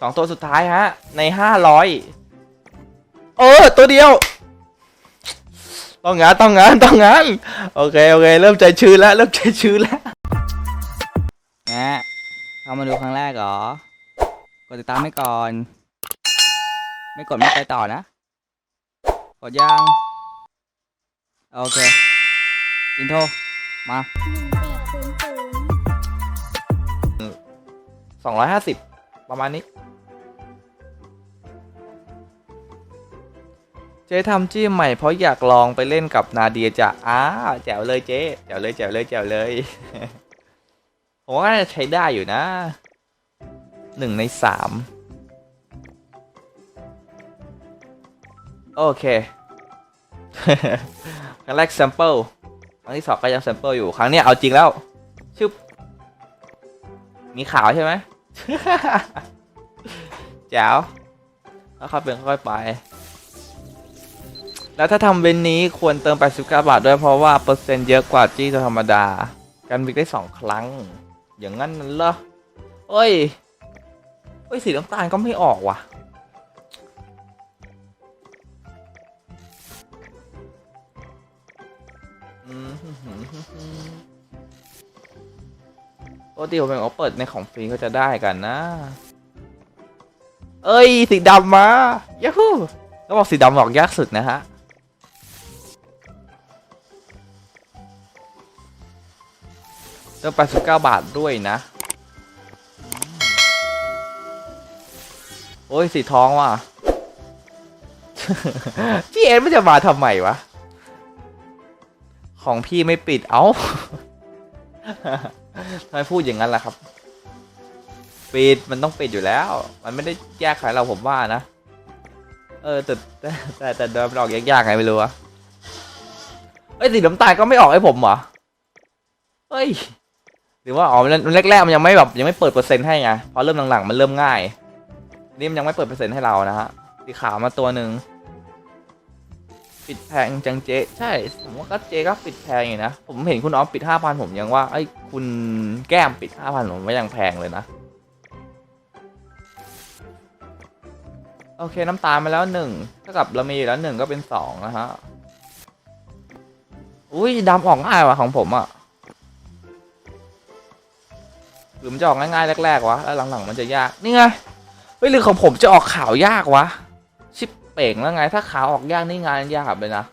สองตัวสุดท้ายฮะ ในห้าร้อยเออ ตัวเดียว ต้องงานต้องงานต้องงานโอเค โอเค เริ่มใจชื้นแล้ว เริ่มใจชื้นแล้วนะเข้ามาดูครั้งแรกเหรอ กดติดตามให้ก่อน ไม่กดไม่ไปต่อนะ กดยัง โอเค อินโทร มาสองร้อยห้าสิบประมาณนี้ เจ๊ทำจิ้มใหม่เพราะอยากลองไปเล่นกับนาเดียจ้ะอ้าแจ๋วเลยเจ๊แจ๋วเลยแจ๋วเลยแจ๋วเลย ผมว่าน่าจะใช้ได้อยู่นะหนึ่งในสามโอเค ครั้งแรก sample ครั้งที่สองก็ยัง sample อยู่ ครั้งนี้เอาจริงแล้วชึบมีขาวใช่ไหมแจ๋วแล้วค่อยเป็นค่อยไป แล้วถ้าทำเวนนี้ควรเติม 89 บาทด้วยเพราะว่าเปอร์เซ็นต์เยอะกว่าจี้ตัวธรรมดาการวิกได้สองครั้ง อย่างนั้นนั่นเหรอเอ้ยเอ้ยสีน้ำตาลก็ไม่ออกว่ะอืมปกติผมเป็นเขาเปิดในของฟรีก็จะได้กันนะ เอ้ย สีดำมายูฮูก็บอกสีดำออกยากสุดนะฮะ เติม89 บาทด้วยนะ โอ้ยสีทองว่ะพี่เอ็นไม่จะมาทำไมวะ ของพี่ไม่ปิดเอ้าทำไมพูดอย่างนั้นล่ะครับ ปิดมันต้องปิดอยู่แล้ว มันไม่ได้แยกขายเราผมว่านะ เออแต่แต่แต่แต่เดิมมันออกยากๆไงไม่รู้อะเอ้ยสีน้ำตาลก็ไม่ออกให้ผมเหรอ เฮ้ย หรือว่าอ๋อมันแรกๆมันยังไม่แบบยังไม่เปิดเปอร์เซ็นต์ให้ไงพอเริ่มหลังๆมันเริ่มง่ายนี่มันยังไม่เปิดเปอร์เซ็นต์ให้เรานะฮะสีขาวมาตัวหนึ่งปิดแพงจังเจใช่ผมว่าก็เจก็ปิดแพงอยู่นะผมเห็นคุณออฟปิดห้าพันผมยังว่าไอ้คุณแก้มปิดห้าพันผมว่ายังแพงเลยนะโอเคน้ำตาลมาแล้วหนึ่งเท่ากับเรามีอยู่แล้วหนึ่งก็เป็นสองนะฮะอุ้ยดำออกง่ายว่ะของผมอะ่ หรือมันจะออกง่ายๆแรกๆวะแล้วหลังๆมันจะยากนี่ไงเฮ้ยหรือของผมจะออกขาวยากวะชิปเป่งแล้วไง ถ้าขาวออกยากนี่งานยากเลยนะ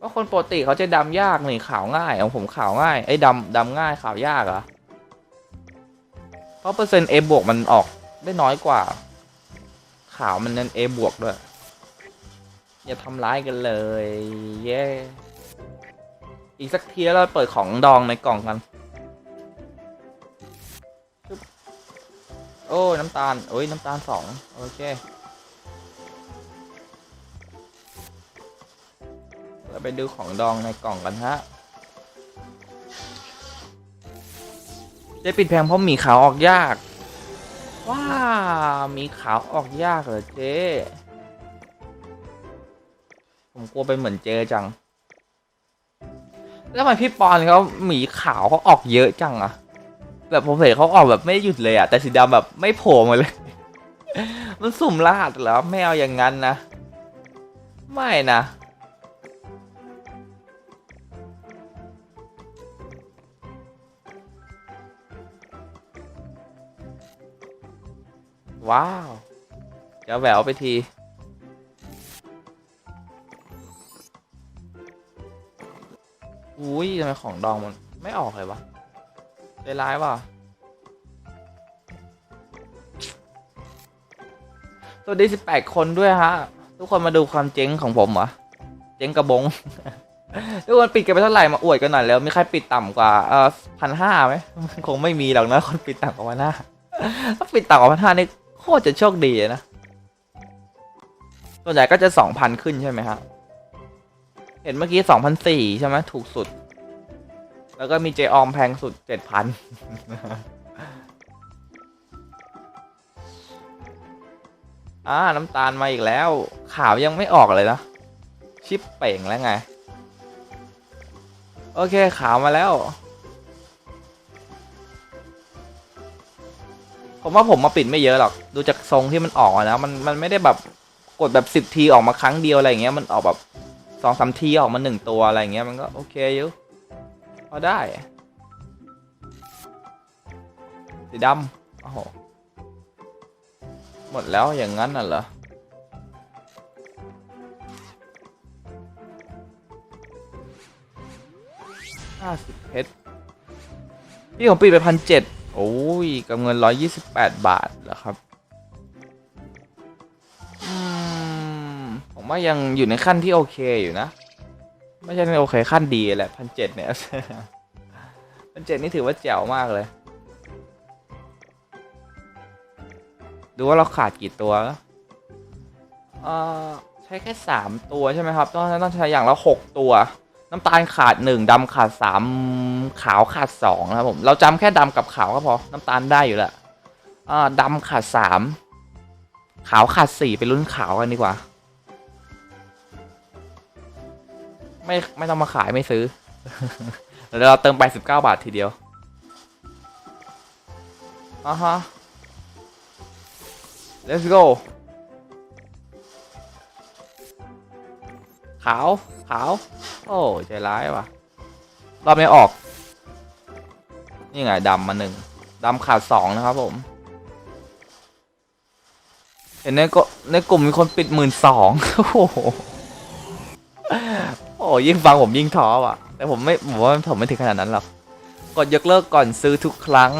ว่าคนปกติเขาจะดำยากนี่ขาวง่ายของผมขาวง่ายไอ้ดำดำง่ายขาวยากเหรอเพราะเปอร์เซ็นต์ A บวกมันออกได้น้อยกว่า ขาวมันนั้น A บวกด้วยอย่าทำร้ายกันเลยเย้อีกสักทีแล้วเราเปิดของดองในกล่องกัน โอ้น้ำตาลโอ้ยน้ำตาลสองโอเคเราไปดูของดองในกล่องกันฮะเจะปิดแพงเพราะหมีขาวออกยาก ว้ามีขาวออกยากเหรอเจ๊ผมกลัวไปเหมือนเจจัง แล้วทำไมพี่ปอนเขาหมีขาวเขาออกเยอะจังอะ แบบผมเห็นเขาออกแบบไม่หยุดเลยอะแต่สีดำแบบไม่โผล่มาเลย มันสุ่มรหัสเหรอไม่เอาอย่างนั้นนะ ไม่นะว้าวจะแหววไปที อุ้ยทำไมของดองมันไม่ออกเลยวะ ใจร้ายว่ะสวัสดีสิบแปดคนด้วยฮะ ทุกคนมาดูความเจ๊งของผมเหรอ เจ๊งกระบง ทุกคนปิดกันไปเท่าไหร่มาอวดกันหน่อยแล้วมีใครปิดต่ำกว่าเอ่อพันห้าไหมคงไม่มีหรอกนะคนปิดต่ำกว่าพันห้าถ้าปิดต่ำกว่าพันห้านี่โคตรจะโชคดีนะส่วนใหญ่ก็จะสองพันขึ้นใช่ไหมฮะเห็นเมื่อกี้สองพันสี่ใช่ไหมถูกสุด แล้วก็มีเจออมแพงสุดเจ็ดพันอ่าน้ำตาลมาอีกแล้ว ขาวยังไม่ออกเลยนะ ชิปเป่งแล้วไง โอเคขาวมาแล้ว ผมว่าผมมาปิดไม่เยอะหรอก ดูจากทรงที่มันออกนะ มันมันไม่ได้แบบกดแบบสิบทีออกมาครั้งเดียวอะไรอย่างเงี้ย มันออกแบบสองสามทีออกมาหนึ่งตัวอะไรอย่างเงี้ย มันก็โอเคอยู่ พอได้สีดำโอ้โหหมดแล้วอย่างนั้นน่ะเหรอห้าสิบเพชรพี่ผมปิดไปพันเจ็ดโอ้ยกับเงินร้อยยี่สิบแปดบาทเหรอครับอืมผมว่ายังอยู่ในขั้นที่โอเคอยู่นะ ไม่ใช่โอเคขั้นดีแหละพันเจ็ดเนี่ยพันเจ็ดนี่ถือว่าแจ๋วมากเลย ดูว่าเราขาดกี่ตัวเอ่อใช้แค่สามตัวใช่ไหมครับต้องต้องใช้อย่างละหกตัว น้ำตาลขาดหนึ่งดำขาดสามขาวขาดสองนะครับผม เราจำแค่ดำกับขาวก็พอ น้ำตาลได้อยู่แล้วอ่าดำขาดสามขาวขาดสี่ไปรุ่นขาวกันดีกว่า ไม่ไม่ต้องมาขายไม่ซื้อเดี๋ยวเราเติมไปสิบเก้าบาททีเดียวอ่าฮะ let's go ขาว ขาว โอ้ใจร้ายว่ะ รอบนี้ออก นี่ไงดำมาหนึ่งดำขาดสองนะครับผม เห็นในก็ในกลุ่มมีคนปิดหมื่นสองโอ้โห โอ้ยิ่งฟังผมยิ่งท้อว่ะ แต่ผมไม่ผมว่าผมไม่ถึงขนาดนั้นหรอก กดยกเลิกก่อนซื้อทุกครั้ง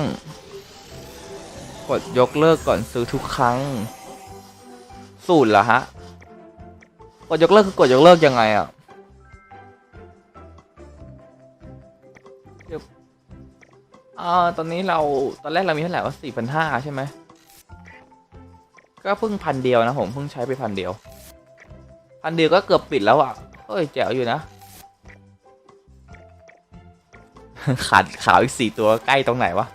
กดยกเลิกก่อนซื้อทุกครั้ง สูตรเหรอฮะ กดยกเลิกคือกดยกเลิกยังไงอะเดี๋ยวอ่าตอนนี้เราตอนแรกเรามีเท่าไหร่ว่าสี่พันห้าใช่ไหมก็เพิ่งพันเดียวนะผมเพิ่งใช้ไปพันเดียว พันเดียวก็เกือบปิดแล้วอะ เฮ้ยแจ๋วอยู่นะ ขาดขาวอีกสี่ตัวใกล้ตรงไหนวะ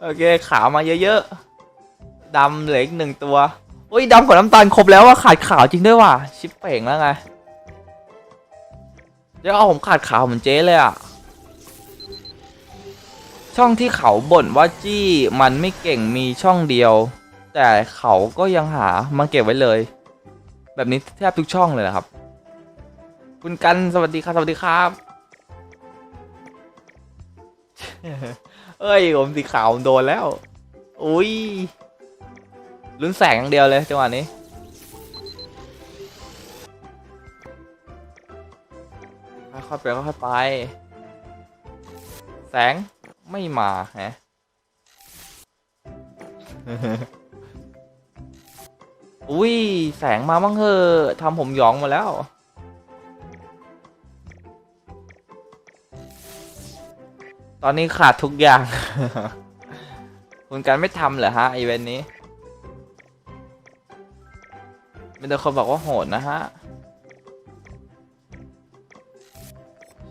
โอเคขาวมาเยอะๆดำเหลืออีกหนึ่งตัวโอ้ยดำกับน้ำตาลครบแล้วว่าขาดขาวจริงด้วยว่ะชิปเป่งแล้วไงเดี๋ยวเอาผมขาดขาวเหมือนเจ๊เลยอะช่องที่เขาบ่นว่าจี้มันไม่เก่งมีช่องเดียว แต่เขาก็ยังหามาเก็บไว้เลย แบบนี้แทบทุกช่องเลยนะครับ คุณกันสวัสดีครับ สวัสดีครับ เอ้ย ผมสีขาวผมโดนแล้ว อุ้ยลุ้นแสงอย่างเดียวเลยจังหวะนี้ ค่อยๆไปค่อยๆไป แสงไม่มาแฮะ อุ้ยแสงมาบ้างเถอะทำผมหยองมาแล้ว ตอนนี้ขาดทุกอย่าง คุณกันไม่ทำเหรอฮะอีเวนต์นี้มีแต่คนบอกว่าโหดนะฮะ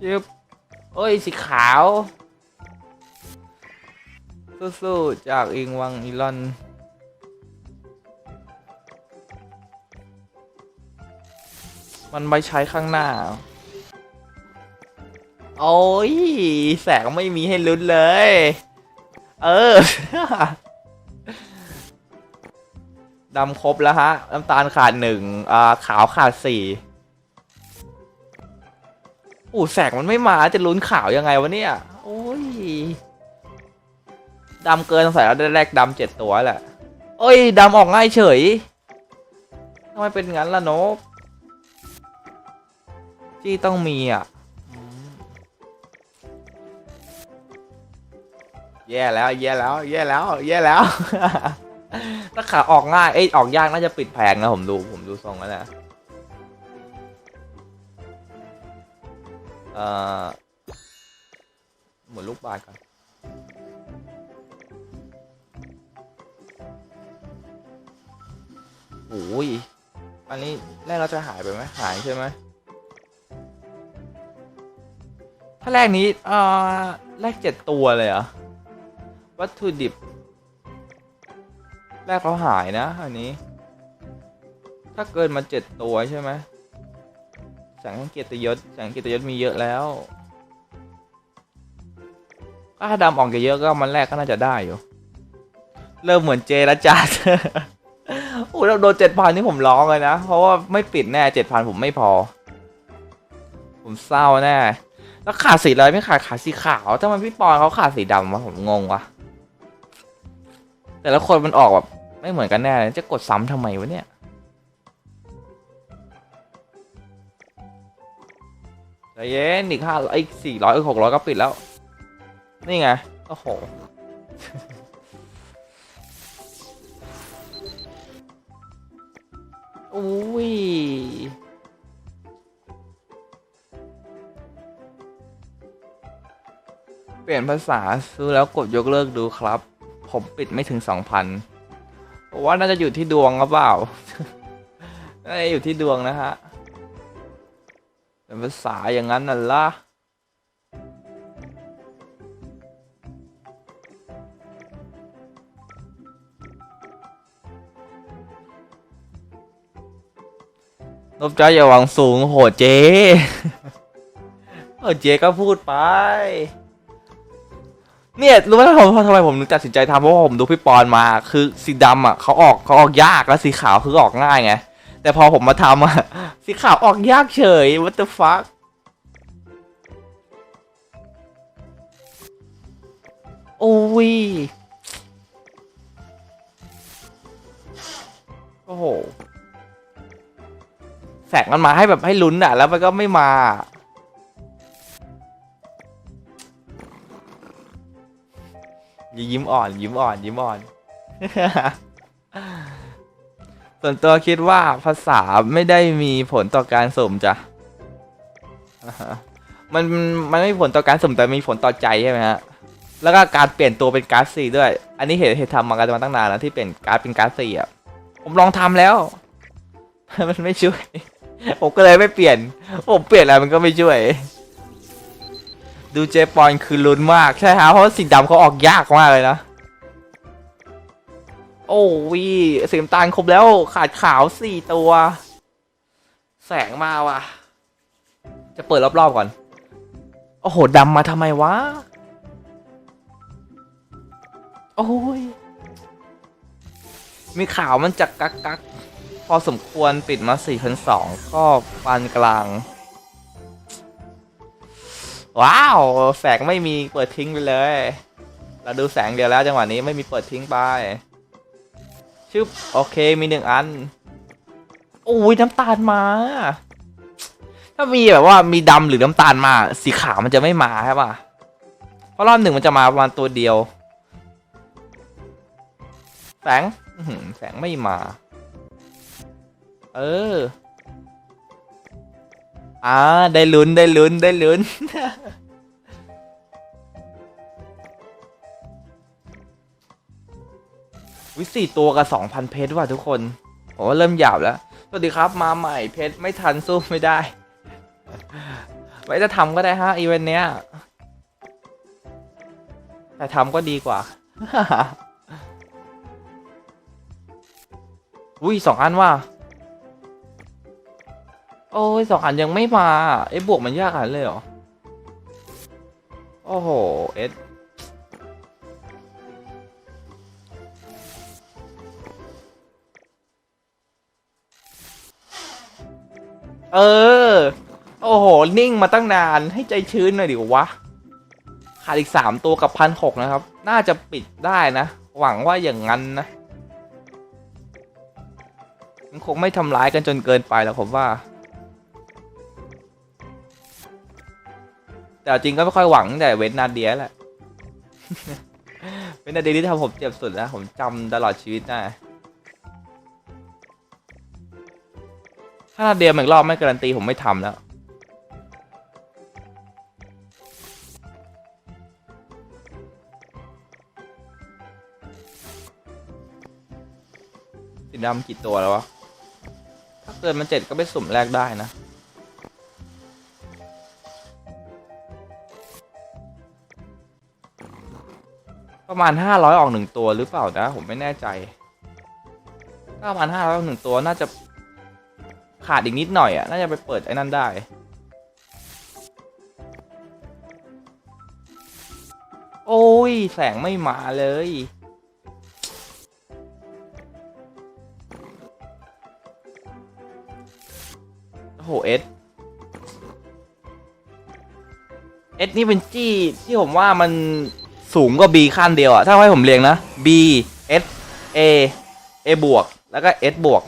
ชิบโอ้ย สีขาว สู้ๆ จากอิงวังอีลอน มันไปใช้ข้างหน้า โอ้ย แสงไม่มีให้ลุ้นเลย เออดำครบแล้วฮะ น้ำตาลขาดหนึ่งอ่าขาวขาดสี่อู้แสงมันไม่มาจะลุ้นขาวยังไงวะเนี่ย โอ้ยดำเกินสงสัยเราได้แรกดำเจ็ดตัวแหละ โอ้ยดำออกง่ายเฉยทำไมเป็นงั้นล่ะนบ จี้ต้องมีอะแย่แล้วแย่แล้วแย่แล้วแย่แล้ว ถ้าขาออกง่ายเอ้ยออกยากน่าจะปิดแพงนะผมดูผมดูทรงแล้วนะเอ่อหมุนลูกบาศก่อนโอ้ยอันนี้แรกเราจะหายไปไหมหายใช่ไหมาแรกนี้เอ่อแรกเจ็ดตัวเลยเหรอ วัตถุดิบ แรกเราหายนะ อันนี้ ถ้าเกินมาเจ็ดตัวใช่ไหมแสงเกตยศแสงเกตยศมีเยอะแล้วถ้าดำออกเยอะๆก็มันแรกก็น่าจะได้อยู่ เริ่มเหมือนเจแล้วจ้าโอ้เราโดนเจ็ดพันนี่ผมร้องเลยนะ เพราะว่าไม่ปิดแน่เจ็ดพันผมไม่พอ ผมเศร้าแน่ แล้วขาดสีอะไรไม่ขาดขาดสีขาวทำไมพี่ปอนเขาขาดสีดำวะผมงงวะแต่ละคนมันออกแบบไม่เหมือนกันแน่เลยจะกดซ้ำทำไมวะเนี่ยใจเย็นอีกห้าไอ้สี่ร้อยหกร้อยก็ปิดแล้ว นี่ไง โอ้โหอุ้ย ปลี่ยนภาษาซื้อแล้วกดยกเลิกดูครับ ผมปิดไม่ถึงสองพันผมว่าน่าจะอยู่ที่ดวงหรือเปล่าน่าจะอยู่ที่ดวงนะฮะเป็นภาษาอย่างนั้นน่ะล่ะนบจ้าอย่าหวังสูงโหเจ๊เออเจ๊ก็พูดไป เนี่ยรู้ไหมผมทำไมผมถึงตัดสินใจทำเพราะว่าผมดูพี่ปอนมา คือสีดำอะเขาออกเขาออกยากแล้วสีขาวคือออกง่ายไง แต่พอผมมาทำอะสีขาวออกยากเฉย what the fuck โอ้ยโอ้โหแสงมันมาให้แบบให้ลุ้นอะ แล้วมันก็ไม่มา ยิ้มอ่อน ยิ้มอ่อน ยิ้มอ่อน ส่วนตัวคิดว่าภาษาไม่ได้มีผลต่อการสมจ้ะมันมันไม่มีผลต่อการสมแต่มีผลต่อใจใช่ไหมฮะแล้วก็การเปลี่ยนตัวเป็นการ์ดสี่ด้วย อันนี้เห็นเห็นทำมากันมาตั้งนานแล้วที่เปลี่ยนการ์ดเป็นการ์ดสี่อะ ผมลองทำแล้ว มันไม่ช่วย ผมก็เลยไม่เปลี่ยน ผมเปลี่ยนอะไรมันก็ไม่ช่วย ดูเจปอนคือลุ้นมากใช่ฮะเพราะสีดำเขาออกยากมากเลยนะ โอ้วีสีน้ำตาลครบแล้วขาดขาวสี่ตัว แสงมาว่ะ จะเปิดรอบๆก่อน โอ้โหดำมาทำไมวะ โอ้ย มีขาวมันจักกักกักพอสมควรปิดมา4 0 0 2ก็ปานกลาง ว้าว แสงไม่มีเปิดทิ้งไปเลย เราดูแสงเดียวแล้วจังหวะนี้ไม่มีเปิดทิ้งไปชึบโอเคมีหนึ่งอันโอ้ยน้ำตาลมา ถ้ามีแบบว่ามีดำหรือน้ำตาลมา สีขาวมันจะไม่มาใช่ป่ะเพราะรอบหนึ่งมันจะมาประมาณตัวเดียว แสงแสงไม่มา เออ อ่าได้ลุ้นได้ลุ้นได้ลุ้น วิสี่ตัวกับสองพันเพชรว่ะทุกคนผมว่าเริ่มหยาบแล้ว สวัสดีครับมาใหม่เพชรไม่ทันสู้ไม่ได้ ไว้จะทำก็ได้ฮะอีเวนต์เนี้ย แต่ทำก็ดีกว่า อุ้ยสองอันว่ะ โอ้ยสองอันยังไม่มาไอ้บวกมันยากขนาดนั้นเลยเหรอ โอ้โห เอสเออ โอ้โห นิ่งมาตั้งนานให้ใจชื้นหน่อยดิวะ ขาดอีกสามตัวกับพันหกนะครับ น่าจะปิดได้นะ หวังว่าอย่างนั้นนะ มันคงไม่ทำร้ายกันจนเกินไปแล้วผมว่า แต่จริงก็ไม่ค่อยหวังแต่เว้นนาเดียแหละ เว้นนาเดียที่ทำผมเจ็บสุดนะผมจำตลอดชีวิตนะถ้านาเดียมันอีกรอบไม่การันตีผมไม่ทำแล้วสีดำกี่ตัวแล้ววะ ถ้าเกินมันเจ็ดก็ไปสุ่มแรกได้นะ ประมาณห้าร้อยออกหนึ่งตัวหรือเปล่านะ ผมไม่แน่ใจประมาณห้าร้อยออกหนึ่งตัวน่าจะขาดอีกนิดหน่อยอะน่าจะไปเปิดไอ้นั่นได้โอ้ย แสงไม่มาเลย โอ้โห เอส เอสนี่เป็นจี้ที่ผมว่ามัน สูงกว่า B ขั้นเดียวอะถ้าให้ผมเรียงนะ B S A A บวกแล้วก็ S บวก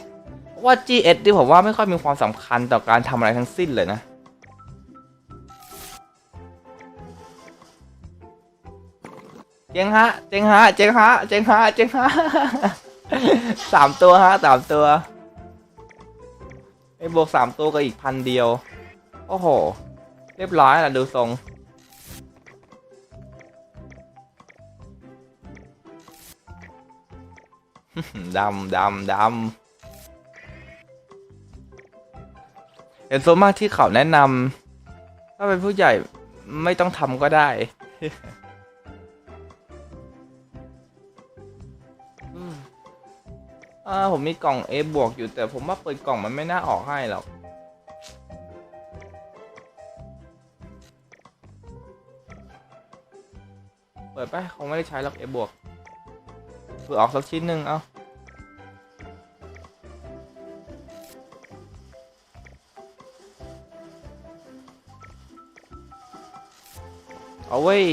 เพราะว่า G S ที่ผมว่าไม่ค่อยมีความสำคัญต่อการทำอะไรทั้งสิ้นเลยนะ เจ๊งฮะ เจ๊งฮะ เจ๊งฮะ เจ๊งฮะ เจ๊งฮะสามตัวฮะสามตัวไอ้บวกสามตัวกับอีกพันเดียว โอ้โห เรียบร้อยละดูทรง ดำดำดำเห็นส่วนมากที่เขาแนะนำถ้าเป็นผู้ใหญ่ไม่ต้องทำก็ได้อ่าผมมีกล่อง A บวกอยู่แต่ผมว่าเปิดกล่องมันไม่น่าออกให้หรอกเปิดไปคงไม่ได้ใช้หรอก A บวก อออกสักชิ้นหนึ่งเอาเอาเว้ย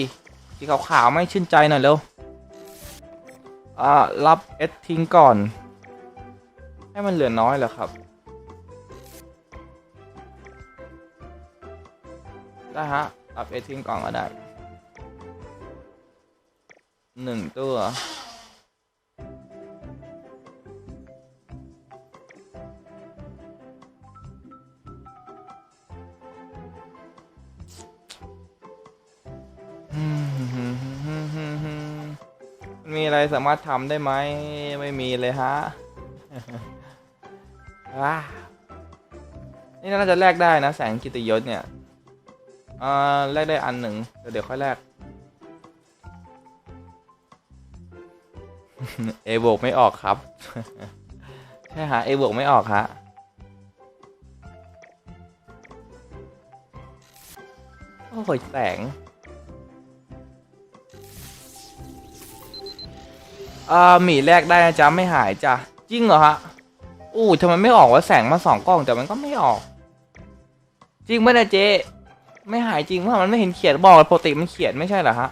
สีขาวๆไม่ชื่นใจหน่อยเร็ว อ่า รับเอสทิ้งก่อน ให้มันเหลือน้อยเหรอครับ ได้ฮะ รับเอสทิ้งก่อนก็ได้หนึ่งตัว มีอะไรสามารถทำได้ไหม ไม่มีเลยฮะว้านี่น่าจะแลกได้นะ แสงกิตยศเนี่ยอ่าแลกได้อันหนึ่งเดี๋ยวเดี๋ยวค่อยแลกเอโบกไม่ออกครับ ใช่ฮะเอโบกไม่ออกฮะโอ้ยแสง อ่าหมีแรกได้นะจ๊ะไม่หายจ้ะจริงเหรอฮะอู้ทำไมไม่ออกวะแสงมาสองกล้องแต่มันก็ไม่ออก จริงไหมนะเจ๊ไม่หายจริงว่ามันไม่เห็นเขียนบอกปกติมันเขียนไม่ใช่เหรอฮะ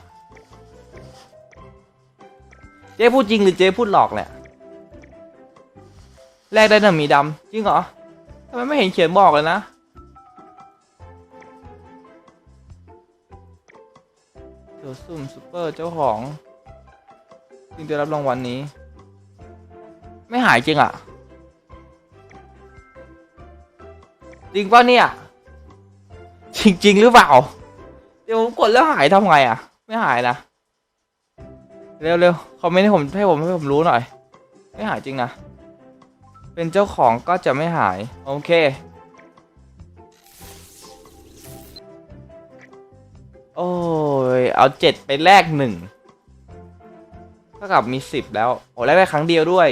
เจ๊พูดจริงหรือเจ๊พูดหลอกเนี่ยแรกได้หนึ่งหมีดำจริงเหรอทำไมไม่เห็นเขียนบอกเลยนะเดี๋ยวซุ่มซูเปอร์เจ้าของ จึงจะรับรางวัลนนี้ ไม่หายจริงอะ จริงป่ะเนี่ย จริงจริงหรือเปล่า เดี๋ยวผมกดแล้วหายทำไงอะ ไม่หายนะ เร็วเร็วคอมเมนต์ให้ผมให้ผมให้ผมรู้หน่อย ไม่หายจริงนะ เป็นเจ้าของก็จะไม่หาย โอเคโอ้ย เอาเจ็ดไปแลกหนึ่งากับมีสิบแล้ว โอ้แลกได้ครั้งเดียวด้วย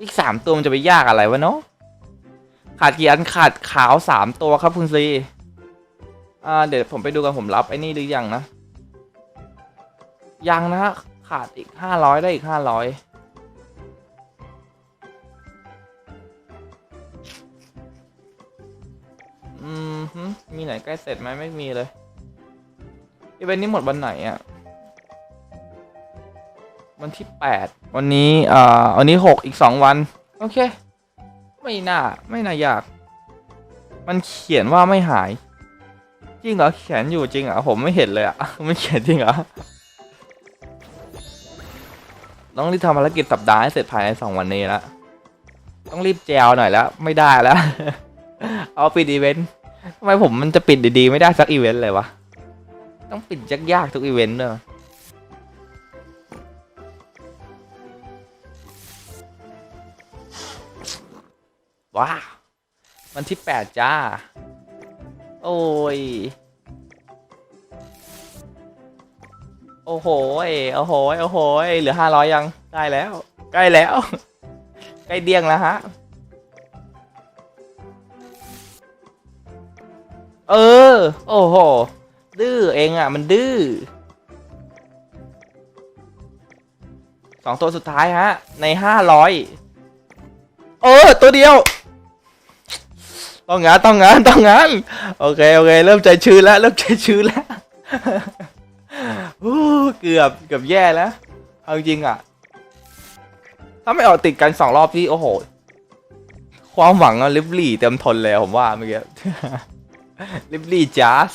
อีกสามตัวมันจะไปยากอะไรวะเนาะ ขาดกี่อันขาดขาวสามตัวครับคุณซีอ่าเดี๋ยวผมไปดูกันผมรับไอ้นี่หรือยังนะ ยังนะฮะ ขาดอีกห้าร้อยได้อีกห้าร้อยอืมมีไหนใกล้เสร็จไหมไม่มีเลย อีเวนต์นี้หมดวันไหนอะวันที่แปดวันนี้อ่าวันนี้หกอีกสองวัน โอเค ไม่น่า ไม่น่ายาก มันเขียนว่าไม่หาย จริงเหรอเขียนอยู่จริงเหรอผมไม่เห็นเลยอะไม่เขียนจริงเหรอต้องรีบทำภารกิจสัปดาห์ให้เสร็จภายในสองวันนี้ละต้องรีบแจวหน่อยแล้ว ไม่ได้แล้ว เอาปิดอีเวนต์ทำไมผมมันจะปิดดีๆ ไม่ได้สักอีเวนต์เลยวะ ต้องปิดยากๆทุกอีเวนต์เนอะว้าววันที่แปดจ้า โอ้ย โอ้โหยโอ้โหยโอ้โหยเหลือห้าร้อยยังได้แล้ว ใกล้แล้ว ใกล้เดี้ยงแล้วฮะ เออ โอ้โห ดื้อเองอะ มันดื้อสองตัวสุดท้ายฮะ ในห้าร้อยเออ ตัวเดียว ต้องงานต้องงานต้องงานโอเค โอเค เริ่มใจชื้นแล้ว เริ่มใจชื้นแล้วเกือบเกือบแย่แล้วเอาจริงอะ ถ้าไม่ออกติดกันสองรอบที่โอ้โห ความหวังอะลิบลี่เต็มทนเลยผมว่าเมื่อกี้ลิบลี่จัส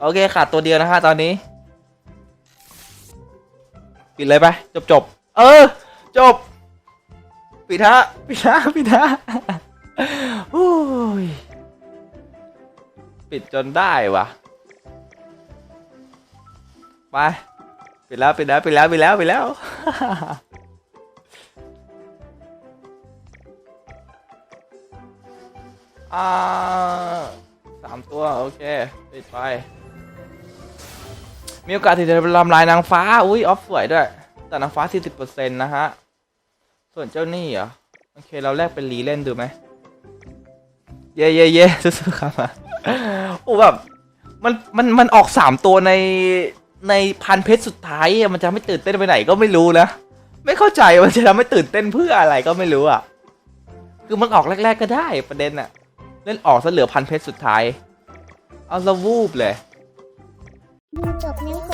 โอเคขาดตัวเดียวนะฮะตอนนี้ ปิดเลยไปจบจบเออ จบ ปิดฮะปิดฮะปิดฮะโอ้ยปิดจนได้วะไปปิดแล้วปิดแล้วปิดแล้วปิดแล้วปิดแล้วอ่าสามตัว โอเค ปิดไป มีโอกาสที่จะทำลายนางฟ้า อุ้ยออฟสวยด้วย แต่นางฟ้า 40%นะฮะ ส่วนเจ้านี่เหรอ โอเค เราแลกเป็นรีเล่นดูไหม เย่เย่เย่สู้ๆครับโอ้แบบ มัน มัน มันออกสามตัวใน ในพันเพชรสุดท้าย มันจะไม่ตื่นเต้นไปไหนก็ไม่รู้นะ ไม่เข้าใจมันจะทำให้ตื่นเต้นเพื่ออะไรก็ไม่รู้อะ คือมันออกแรก ๆ ก็ได้ประเด็นอะเล่นออกซะเหลือพันเพชรสุดท้าย เอาละวูบเลย ดูจบแล้วกด